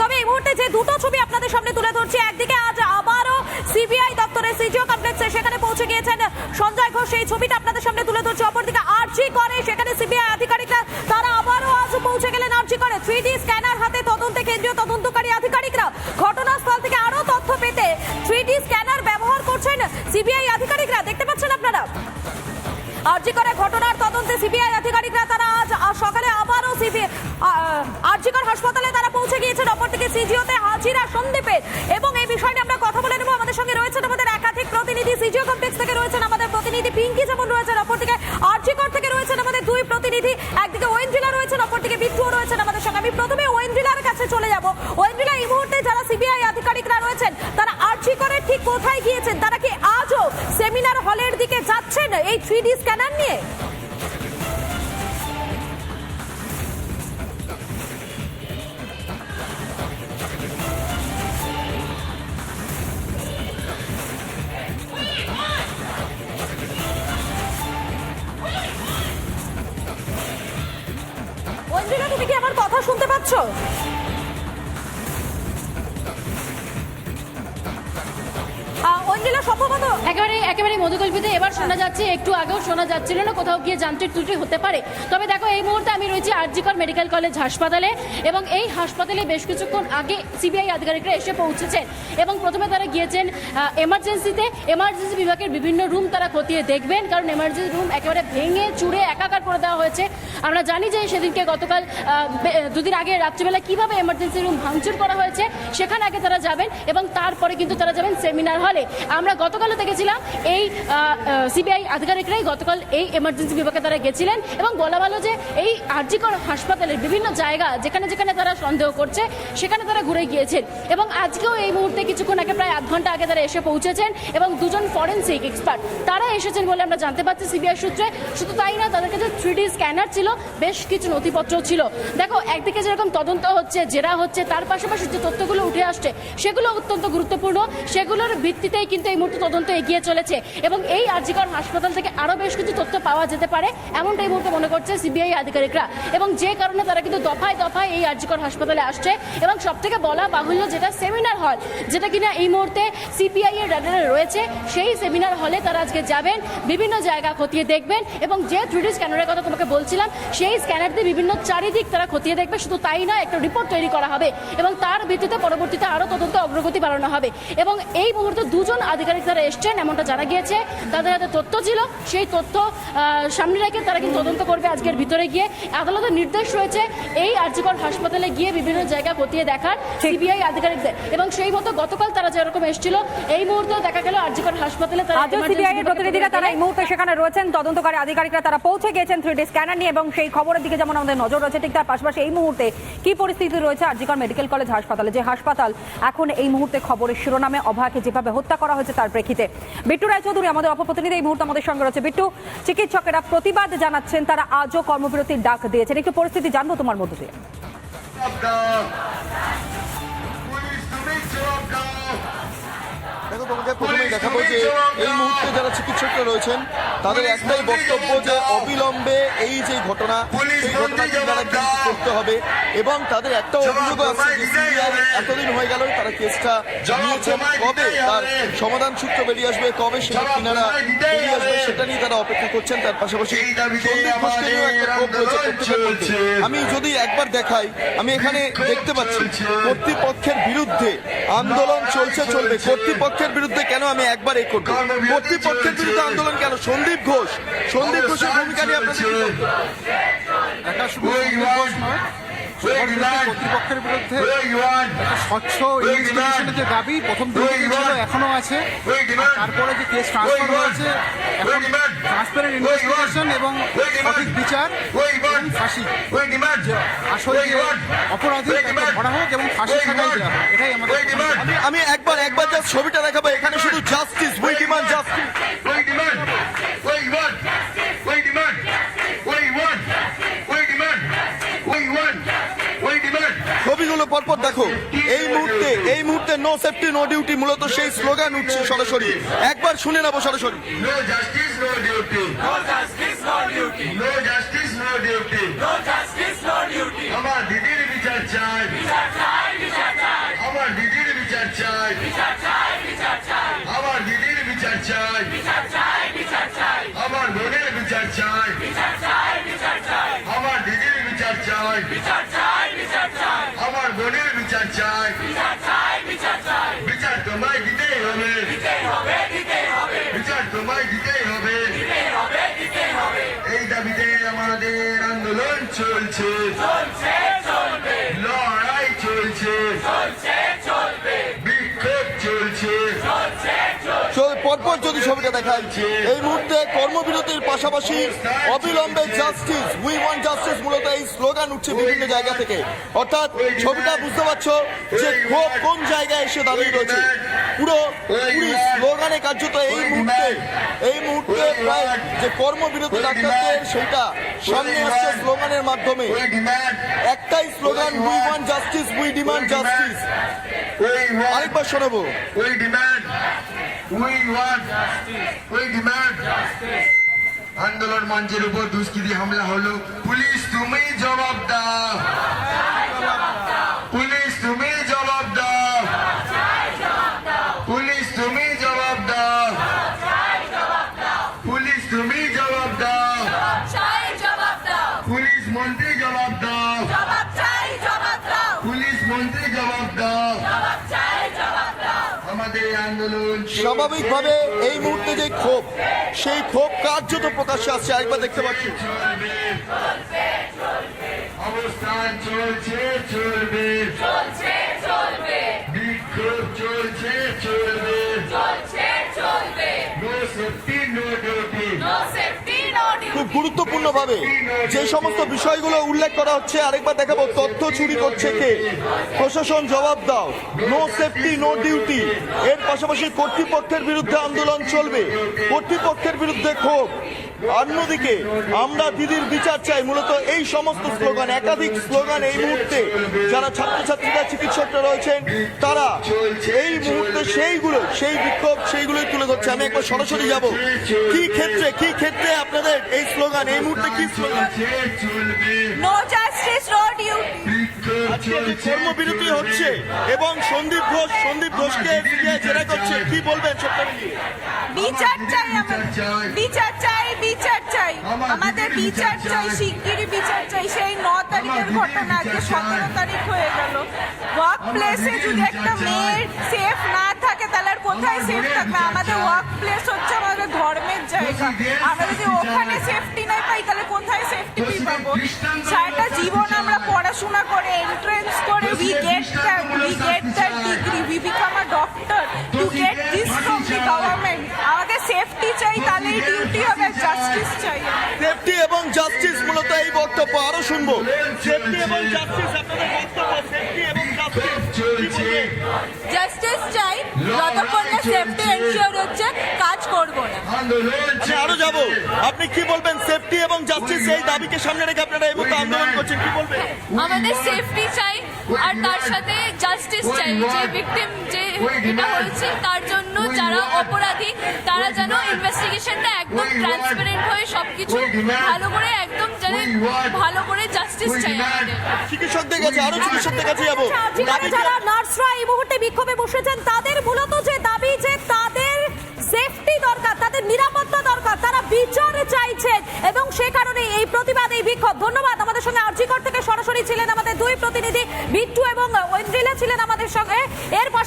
তবে এই মুহূর্তে যে দুটো ছবি আপনাদের সামনে তুলে ধরছি, একদিকে আজ আবারও সিবিআই দপ্তরের সিজিও কমপ্লেক্সে সেখানে পৌঁছে গিয়েছেন সঞ্জয় ঘোষ। সেই ছবিটা আপনাদের সামনে তুলে ধরছি, অপরদিকে আরজি করে, সেখানে সিবিআই আধিকারিকরা, তারা আবারও আজ পৌঁছে গেলেন আরজি করে। থ্রি স্ক্যানার হাতে তদন্তে কেন্দ্রীয় তদন্তকারী আধিকারিকরা ঘটনাস্থল থেকে আরও তথ্য পেতে থ্রি স্ক্যানার ব্যবহার করছেন সিবিআই আধিকারিকরা। দেখতে পাচ্ছেন আপনারা? আরজি করে ঘটনার তদন্তে সিবিআই আধিকারিকরা, তারা আজ সকালে আবারও সিবিআই আরজিকর হাসপাতালে তারা সিজিওতে হাজিরা সন্দীপের। এবং এই বিষয় নিয়ে আমরা কথা বলে নেব। আমাদের সঙ্গে রয়েছেন আমাদের একাধিক প্রতিনিধি। সিজিও কমপ্লেক্স থেকে রয়েছেন আমাদের প্রতিনিধি পিঙ্কি যেমন রয়েছেন, অপরদিকে আরজিকর থেকে রয়েছেন আমাদের দুই প্রতিনিধি। একদিকে ওয়েন্দ্রিলা রয়েছেন, অপরদিকে বিট্টুও রয়েছেন আমাদের সঙ্গে। আমি প্রথমে ওয়েন্দ্রিলার কাছে চলে যাব। ওয়েন্দ্রিলা এই মুহূর্তে যারা সিবিআই আধিকারিকরা রয়েছেন, তারা আরজি করে ঠিক কোথায় গিয়েছেন? তারা কি আজও সেমিনার হলের দিকে যাচ্ছেন এই থ্রি ডি স্ক্যানার নিয়ে? কথা শুনতে পাচ্ছ? সম্ভবত। একেবারে একেবারে মধুকল্পিত এবার শোনা যাচ্ছে, একটু আগেও শোনা যাচ্ছিল না, কোথাও গিয়ে যান্ত্রিক ত্রুটি হতে পারে। তবে দেখো, এই মুহূর্তে আমি রয়েছি আরজিকর মেডিকেল কলেজ হাসপাতালে এবং এই হাসপাতালে বেশ কিছুক্ষণ আগে সিবিআই আধিকারিকরা এসে পৌঁছেছেন এবং প্রথমে তারা গিয়েছেন এমার্জেন্সিতে এমার্জেন্সি বিভাগের বিভিন্ন রুম তারা খতিয়ে দেখবেন, কারণ এমার্জেন্সি রুম একেবারে ভেঙে চুড়ে একাকার করে দেওয়া হয়েছে। আমরা জানি যে সেদিনকে গতকাল দুদিন আগে রাত্রিবেলা কীভাবে এমার্জেন্সি রুম ভাঙচুর করা হয়েছে, সেখানে আগে তারা যাবেন এবং তারপরে কিন্তু তারা যাবেন সেমিনার হলে আমরা গতকালও দেখেছিলাম এই সিবিআই আধিকারিকরাই গতকাল এই এমার্জেন্সি বিভাগে তারা গেছিলেন এবং বলা ভালো যে এই আরজিকর হাসপাতালের বিভিন্ন জায়গা যেখানে যেখানে তারা সন্দেহ করছে, সেখানে তারা ঘুরে গিয়েছেন এবং আজকেও এই মুহূর্তে কিছুক্ষণ আগে প্রায় আধ ঘণ্টা আগে তারা এসে পৌঁছেছেন এবং দুজন ফরেন্সিক এক্সপার্ট তারা এসেছেন বলে আমরা জানতে পারছি সিবিআই সূত্রে। শুধু তাই না তাদের কাছে থ্রি স্ক্যানার ছিল, বেশ কিছু নথিপত্র ছিল। দেখো, একদিকে যেরকম তদন্ত হচ্ছে, জেরা হচ্ছে, তার পাশাপাশি যে তথ্যগুলো উঠে আসছে, সেগুলো অত্যন্ত গুরুত্বপূর্ণ। সেগুলোর ভিত্তিতেই কিন্তু এই মুহূর্তে তদন্ত এগিয়ে চলেছে এবং এই আরজিকর হাসপাতাল থেকে আরও বেশ কিছু তথ্য পাওয়া যেতে পারে এমনটা এই মুহূর্তে মনে করছে সিবিআই আধিকারিকরা। এবং যে কারণে তারা কিন্তু দফায় দফায় এই আরজিকর হাসপাতালে আসছে এবং সব থেকে বলা বাহুল্য যেটা সেমিনার হল, যেটা কিনা এই মুহূর্তে সিপিআই এর রাডারে রয়েছে, সেই সেমিনার হলে তারা আজকে যাবেন, বিভিন্ন জায়গা খতিয়ে দেখবেন এবং যে থ্রিডি স্ক্যানারের কথা তোমাকে বলছিলাম, সেই স্ক্যানার দিয়ে বিভিন্ন চারিদিক তারা খতিয়ে দেখবে, শুধু তাই নয়, একটা রিপোর্ট তৈরি করা হবে এবং তার ভিত্তিতে পরবর্তীতে আরও তদন্ত অগ্রগতি বাড়ানো হবে। এবং এই মুহূর্তে দুজন আধিকারিক তারা এসছেন এমনটা জানা গিয়েছে। তাদের হাতে তথ্য ছিল সেই তথ্য সামনে রেখে তারা কিন্তু তদন্ত করবে আজকের ভিতরে গিয়ে। আদালতের নির্দেশ রয়েছে এই আরজিকর হাসপাতালে গিয়ে বিভিন্ন জায়গা খতিয়ে দেখার সিবিআই আধিকারিকদের। এবং সেই মতো গতকাল তারা যেরকম এসেছিল এই মুহূর্তে দেখা গেল আরজিকর হাসপাতালে তারা সিবিআই এর প্রতিনিধিরা তারা এই মুহূর্তে সেখানে রয়েছেন। তদন্তকারী আধিকারিকরা তারা পৌঁছে গিয়েছেন থ্রি ডি স্ক্যানার নিয়ে এবং সেই খবরের দিকে যেমন আমাদের নজর রয়েছে ঠিক তার পাশাপাশি এই মুহূর্তে কি পরিস্থিতি রয়েছে আরজিকর মেডিকেল কলেজ হাসপাতালে? যে হাসপাতাল এখন এই মুহূর্তে খবরের শিরোনামে অভাকে যেভাবে হত্যা করা হয়েছে তার প্রেক্ষিতে বিট্টু রায়চৌধুরী আমাদের অপপ্রতিনিধি এই মুহূর্তে আমাদের সঙ্গে রয়েছে বিট্টু চিকিৎসকেরা প্রতিবাদ জানাচ্ছেন তারা আজও কর্মবিরতির ডাক দিয়েছেন একটু পরিস্থিতি জানব তোমার মধ্য দিয়ে দেখো তোমাকে প্রথমেই দেখাবো যে এই মুহূর্তে যারা চিকিৎসকরা রয়েছেন তাদের একটাই বক্তব্য যে অবিলম্বে এই যে ঘটনা সেই ঘটনাকে তারা কিন্তু করতে হবে এবং তাদের একটা অভিযোগ আছে যে সিবিআই এতদিন হয়ে গেল তারা কেসটা নিয়েছেন কবে? তার সমাধান সূত্র বেরিয়ে আসবে কবে? সেটা কিনারা বেরিয়ে আসবে সেটা নিয়ে তারা অপেক্ষা করছেন। তার পাশাপাশি। আমি যদি একবার দেখাই আমি এখানে দেখতে পাচ্ছি কর্তৃপক্ষের বিরুদ্ধে আন্দোলন চলছে চলবে। কর্তৃপক্ষের বিরুদ্ধে কেন আমি একবার এই করব? কর্তৃপক্ষের বিরুদ্ধে আন্দোলন কেন? সন্দীপ ঘোষ। সন্দীপ ঘোষের ভূমিকা নিয়ে আপনাদের কর্তৃপক্ষের বিরুদ্ধে স্বচ্ছ ইনভেস্টিগেশনের যে দাবি প্রথম দিন ছিল এখনও আছে তারপরে যে কেস ট্রান্সফার হয়েছে এখন ট্রান্সপারেন্ট ইনভেস্টিগেশন এবং সঠিক বিচার এবং ফাঁসি আসলে অপরাধী ধরা হোক এবং ফাঁসি দেওয়া হোক এটাই আমাদের আমি আমি একবার একবার যা ছবিটা দেখাবো এখানে নো সেফটি নো ডিউটি মূলত সেই স্লোগান উঠছে সরাসরি একবার শুনে নেব সরাসরি No justice, no duty. No justice, no duty. No justice, no duty. No justice, no duty. আমার দিদির বিচার বিচার চাই আমার দিদির বিচার চাই আমার দিদির বিচার চাই আমার বোনের বিচার চাই আমার দিদির বিচার চাই আন্দোলন চলছে পরপর যদি ছবিটা দেখায় এই মুহূর্তে কর্মবিরতির পাশাপাশি অবিলম্বে জাস্টিস উই ওয়ান্ট জাস্টিস মূলত এই স্লোগান উঠছে বিভিন্ন জায়গা থেকে। অর্থাৎ ছবিটা বুঝতে পারছ যে ক্ষোভ কোন জায়গায় এসে দাঁড়িয়ে রয়েছে। পুরো পুরি স্লোগানে কার্যত এই মুহূর্তে এই মুহূর্তে প্রায় যে কর্মবিরতি ডাক্তারদের সেটা সামনে আসছে স্লোগানের মাধ্যমে। একটাই slogan we want justice we demand justice আরেকবার শোনাবো। We demand, we want, we demand. আন্দোলন মঞ্চের উপর দুষ্কৃতি হামলা হলো। পুলিশ তুমি জবাব দাও। স্বাভাবিকভাবে এই মুহূর্তে যে ক্ষোভ সেই ক্ষোভ কার্যত প্রকাশ্যে আসছে। আরেকবার দেখতে পাচ্ছি। চলবে অবস্থান চলছে চলবে। চলছে চলবে। বিক্ষোভ চলছে চলবে। চলছে চলবে। No safety no duty no safety খুব গুরুত্বপূর্ণভাবে। যে সমস্ত বিষয়গুলো উল্লেখ করা হচ্ছে, আরেকবার দেখাবো, তথ্য চুরি করছে কে? প্রশাসন জবাব দাও। নো সেফটি নো ডিউটি এর পাশাপাশি কর্তৃপক্ষের বিরুদ্ধে আন্দোলন চলবে। কর্তৃপক্ষের বিরুদ্ধে ক্ষোভ। অন্যদিকে আমরা দিদির বিচার চাই। মূলত এই সমস্ত স্লোগান, একাধিক স্লোগান এই মুহূর্তে যারা ছাত্রছাত্রীরা, চিকিৎসকরা রয়েছেন, তারা এই মুহূর্তে সেইগুলো, সেই বিক্ষোভ, সেইগুলোই তুলে ধরছে। আমি একবার সরাসরি যাব। কি ক্ষেত্রে কি ক্ষেত্রে আপনাদের এই স্লোগান? এই মুহূর্তে কি স্লোগান? আজকে যে কর্মবিরতি হচ্ছে এবং সন্দীপ ঘোষ সন্দীপ ঘোষকে সিবিআই জেরা করছে। কি বলবেন বিচার চাই বিচার চাই। বিচার চাই বিচার আমাদের বিচার চাই। শিগগিরই বিচার চাই। সেই ন তারিখের ঘটনা আজকে সতেরো তারিখ হয়ে গেল। ওয়ার্ক প্লেসে যদি একটা। মেয়ের সেফ না কোথায় সেফ থাকবে? আমাদের। ওয়ার্ক প্লেস হচ্ছে আমাদের ধর্মের জায়গা। আমরা যদি ওখানে সেফটি নাই পাই তাহলে কোথায় সেফটি পাবো? সারাটা জীবন আমরা পড়াশোনা করে এন্ট্রেন্স করে we get that we get that degree we become a doctor to get this from the government আমাদের সেফটি চাই দোষীদের ডিউটি হবে জাস্টিস চাই সেফটি এবং জাস্টিস মূলত এই বক্তব্য আরও শুনব। সেফটি এবং জাস্টিস আপনাদের বক্তব্য সেফটি এবং জাস্টিস জাস্টিস সেফটি এনশিওর হচ্ছে কাজ করব না। আমি আরও যাব। আপনি কি বলবেন? সেফটি এবং জাস্টিস এই দাবিকে সামনে রেখে আপনারা এই মুহূর্তে আন্দোলন করছেন কি বলবেন? আমাদের সেফটি চাই আর তার সাথে জাস্টিস চাই। যে ভিকটিম যে এটা হয়েছে তার জন্য যারা অপরাধী তারা যেন ইনভেস্টিগেশনটা একদম ট্রান্সপারেন্ট হয়ে সবকিছু ভালো করে একদম যেন ভালো করে জাস্টিস চাই চিকিৎসকদের কাছে আরও চিকিৎসকদের কাছে যাব। যারা নার্সরা এই মুহূর্তে বিক্ষোভে বসেছেন তাদের মূলত যে সেফটি দরকার, তাদের নিরাপত্তা দরকার, তারা বিচার চাইছেন এবং সে কারণে এই প্রতিবাদ, এই বিক্ষোভ। ধন্যবাদ আমাদের সঙ্গে আর্জিকর থেকে সরাসরি ছিলেন আমাদের দুই প্রতিনিধি, বিট্টু এবং ঐন্দ্রিলা ছিলেন আমাদের সঙ্গে। এর পাশাপাশি সিজিও